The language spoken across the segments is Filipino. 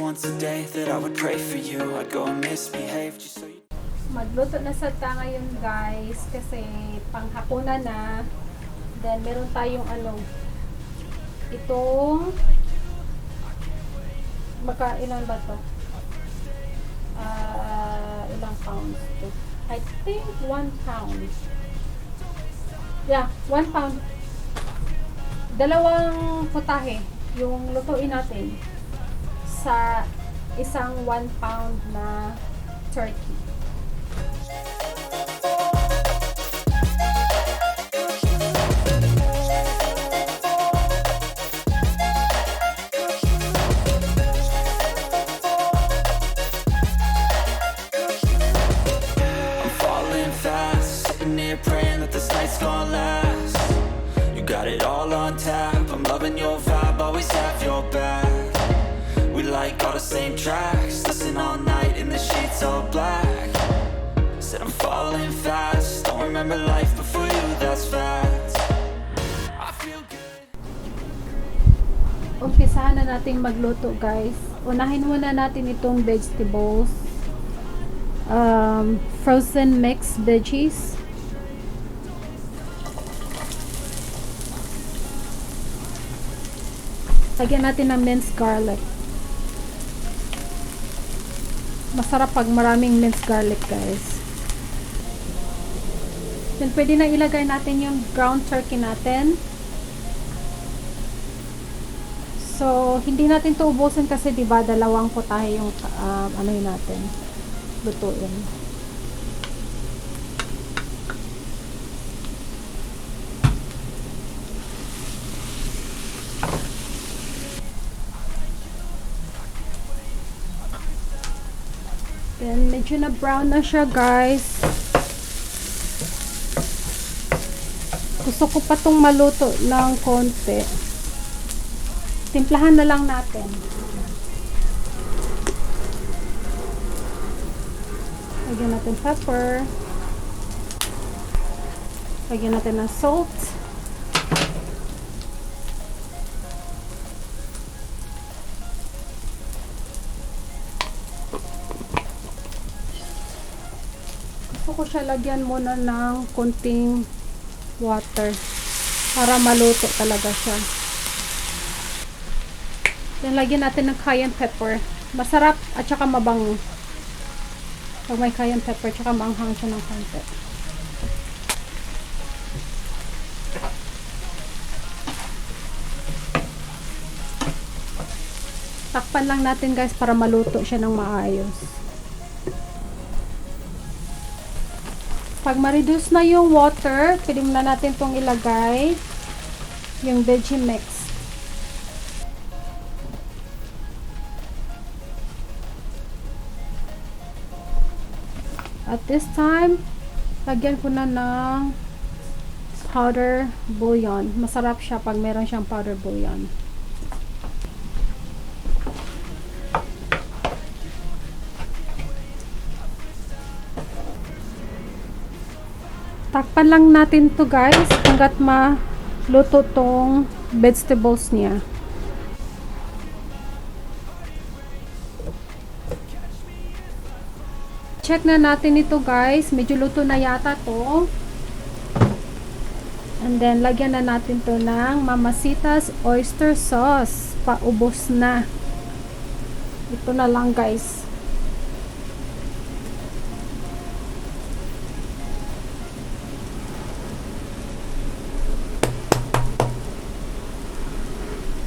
Once a day that I would pray for you I'd go and misbehave just so you Magluto na sa ta ngayon guys kasi panghapunan na. Then meron tayong ano itong maka ilan ba to? Ah, ilang pounds to? I think 1 pound. Yeah, 1 pound. Dalawang putahe yung lutuin natin sa isang 1 pound na turkey. I'm falling fast Sitting here praying that this night's gonna last. You got it all on tap. I'm loving your vibe, always have your back. We like all the same tracks Listen all night in the sheets all black Said I'm falling fast Don't remember life before you, that's facts I feel good umpisahan na natin magluto guys. Unahin muna natin itong vegetables. Um, frozen mixed veggies. Lagyan natin ng minced garlic. Masarap pag maraming minced garlic guys. Then pwede na ilagay natin yung ground turkey natin. So, hindi natin to ubusin kasi 'di ba dalawang putahe yung uh, ano yun natin lutuin. Then, medyo na brown na siya, guys. Gusto ko pa tong maluto ng konti. Timplahan na lang natin. Lagyan natin pepper. Lagyan natin ng salt. Siya lagyan muna ng konting water para maluto talaga siya. Then, lagyan natin ng cayenne pepper. Masarap at saka mabango. Pag may cayenne pepper, tsaka maanghang siya ng konti. Takpan lang natin guys para maluto siya ng maayos. Pag ma-reduce na yung water, pwede na natin itong ilagay yung veggie mix. At this time, lagyan ko na ng powder bouillon. Masarap siya pag meron siyang powder bouillon. Takpan lang natin to guys hanggat maluto tong vegetables niya. Check na natin ito guys. Medyo luto na yata to. And then, lagyan na natin to ng Mamasitas Oyster Sauce. Paubos na. Ito na lang guys.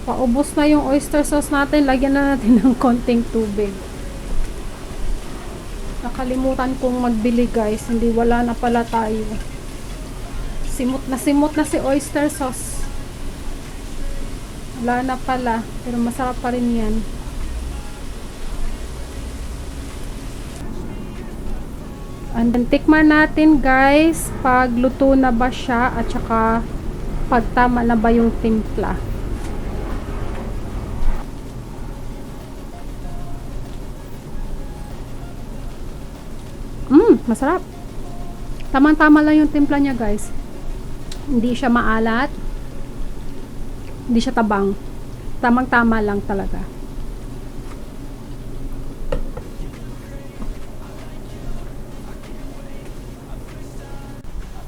Paubos na yung oyster sauce natin. Lagyan na natin ng konting tubig. Nakalimutan kong magbili guys. Hindi wala na pala tayo. Simot na simot na si oyster sauce. Wala na pala. Pero masarap pa rin yan. And tikman natin guys pag luto na ba siya at saka pag tama na ba yung timpla. Masarap. Tamang-tama lang yung timpla niya, guys. Hindi siya maalat. Hindi siya tabang. Tamang-tama lang talaga.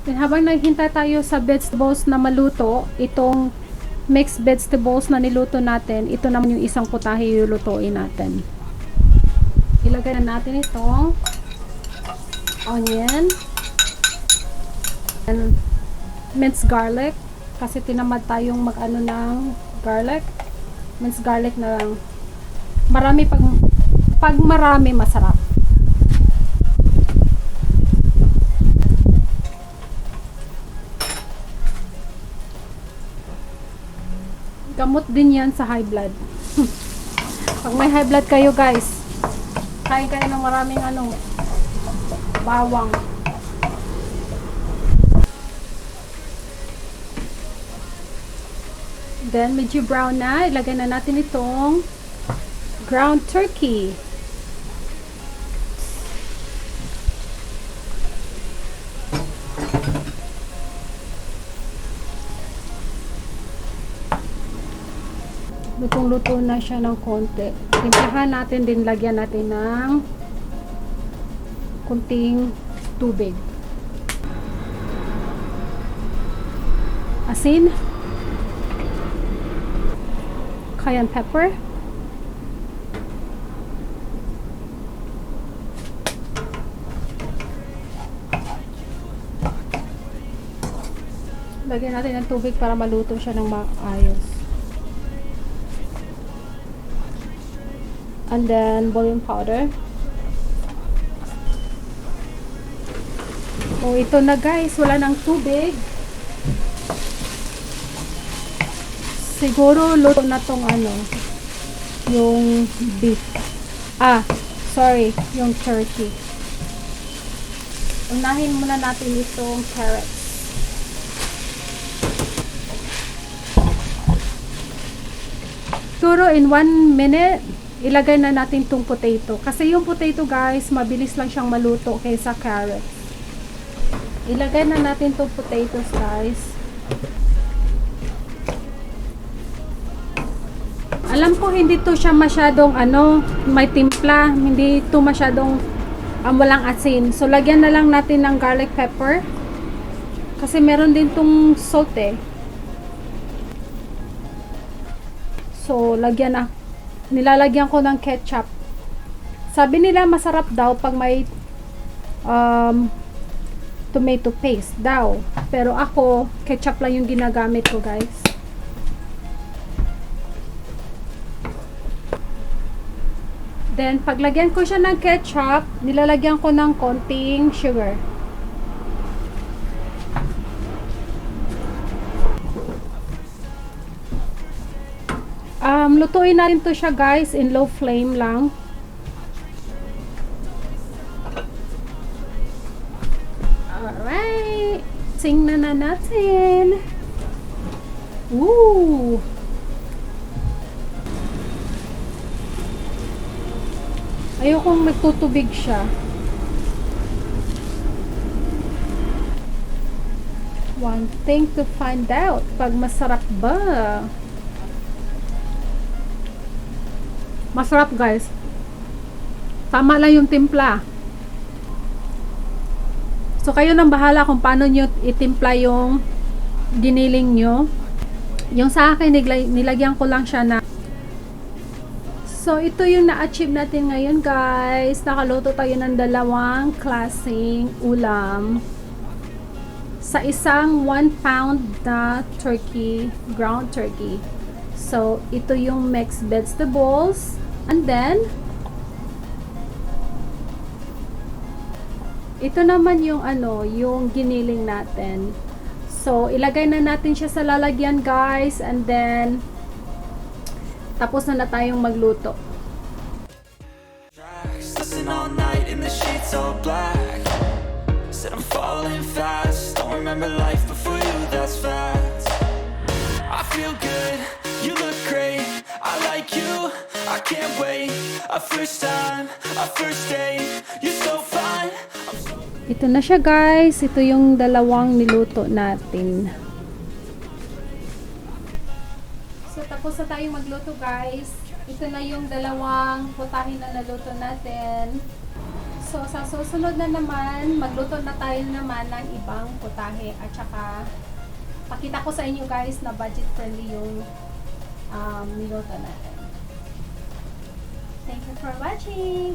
Then habang naghintay tayo sa vegetables na maluto, itong mixed vegetables na niluto natin, ito naman yung isang putahe yung lutuin natin. Ilagay na natin itong onion and minced garlic kasi tinamad tayong mag-ano ng garlic. Minced garlic na lang. Marami pag pag marami masarap. Gamot din yan sa high blood. Pag may high blood kayo guys, kain kayo ng maraming ano, bawang. Then, medyo brown na. Ilagay na natin itong ground turkey. Lutong-luto na siya ng konti. Timplahan natin din, lagyan natin ng kunting tubig. Asin. Cayenne pepper. Lagyan natin ng tubig para maluto siya ng maayos. And then boiling powder. Oh, ito na guys, wala nang tubig. Siguro luto na tong ano, yung beef. Ah, sorry, yung turkey. Unahin muna natin itong carrots. Siguro in one minute, ilagay na natin tong potato. Kasi yung potato guys, mabilis lang siyang maluto kaysa carrots. Ilagay na natin tong potatoes guys. Alam ko hindi to siya masyadong ano, may timpla, hindi to masyadong um, walang asin. So lagyan na lang natin ng garlic pepper. Kasi meron din tong salt eh. So lagyan na nilalagyan ko ng ketchup. Sabi nila masarap daw pag may um, tomato paste daw. Pero ako, ketchup lang yung ginagamit ko guys. Then, paglagyan ko siya ng ketchup, nilalagyan ko ng konting sugar. Um, lutuin natin to siya guys in low flame lang. Alright. Sing na na natin. Woo! Ayokong magtutubig siya. One thing to find out, pag masarap ba? Masarap guys. Tama lang yung timpla. So kayo nang bahala kung paano nyo itimpla yung giniling nyo. Yung sa akin, nilagyan ko lang siya na So, ito yung na-achieve natin ngayon, guys. Nakaluto tayo ng dalawang klaseng ulam sa isang 1 pound na turkey, ground turkey. So, ito yung mixed vegetables. And then, ito naman yung ano, yung giniling natin. So, ilagay na natin siya sa lalagyan, guys. And then, tapos na na tayong magluto. I can't wait. A first time, a first date. You're so Ito na siya, guys. Ito yung dalawang niluto natin. So, tapos na tayong magluto, guys. Ito na yung dalawang putahin na naluto natin. So, sa susunod na naman, magluto na tayo naman ng ibang putahe. At saka, pakita ko sa inyo guys na budget friendly yung um, niluto natin. Thank you for watching!